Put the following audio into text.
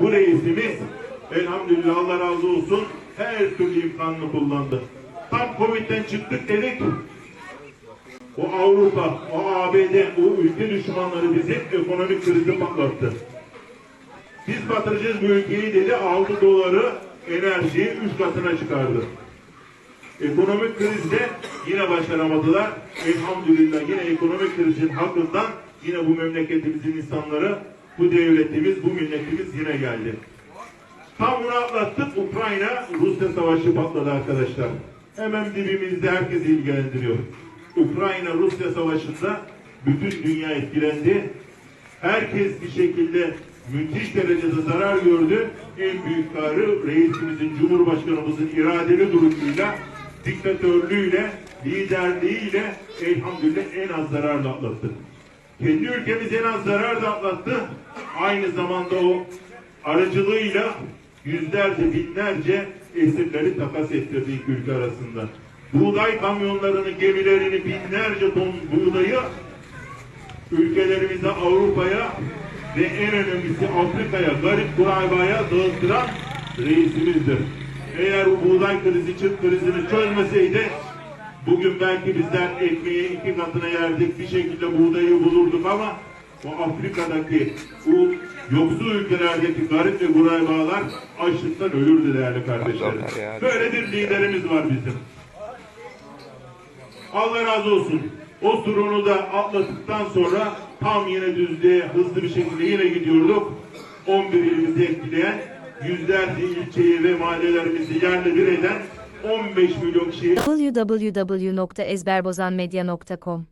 bu reisimiz elhamdülillah Allah razı olsun her türlü imkanını kullandı. Tam Covid'den çıktık dedik. O Avrupa, o ABD, o ülke düşmanları bizi ekonomik krizi patlattı. Biz batıracağız bu ülkeyi dedi, aldı doları, enerjiyi üç katına çıkardı. Ekonomik krizde yine başaramadılar. Elhamdülillah yine ekonomik krizin hakkından yine bu memleketimizin insanları, bu devletimiz, bu milletimiz yine geldi. Tam bunu atlattık. Ukrayna, Rusya savaşı patladı arkadaşlar. Hemen dibimizde herkes ilgilendiriyor. Ukrayna, Rusya savaşında bütün dünya etkilendi. Herkes bir şekilde müthiş derecede zarar gördü. En büyük karı reisimizin, cumhurbaşkanımızın iradeli durumuyla, diktatörlüğüyle, liderliğiyle elhamdülillah en az zararla atlattık. Kendi ülkemiz en az zarar da atlattı. Aynı zamanda o aracılığıyla yüzlerce binlerce esirleri takas ettirdi iki ülke arasında. Buğday kamyonlarını, gemilerini, binlerce ton buğdayı ülkelerimize, Avrupa'ya ve en önemlisi Afrika'ya, garip kuraybaya dağıtıran reisimizdir. Eğer bu buğday krizi, çift krizini çözmeseydi bugün belki bizler ekmeği iki katına yerdik, bir şekilde buğdayı bulurduk ama o Afrika'daki, bu yoksul ülkelerdeki garip ve kuraybalar açlıktan ölürdü değerli kardeşlerim. Böyle bir liderimiz var bizim. Allah razı olsun. O sorunu da atlattıktan sonra tam yine düzlüğe hızlı bir şekilde yine gidiyorduk. 11 ilimizi etkileyen yüzlerce ilçeyi ve mahallelerimizi yerle bir eden 15 milyon kişiyi www.ezberbozanmedia.com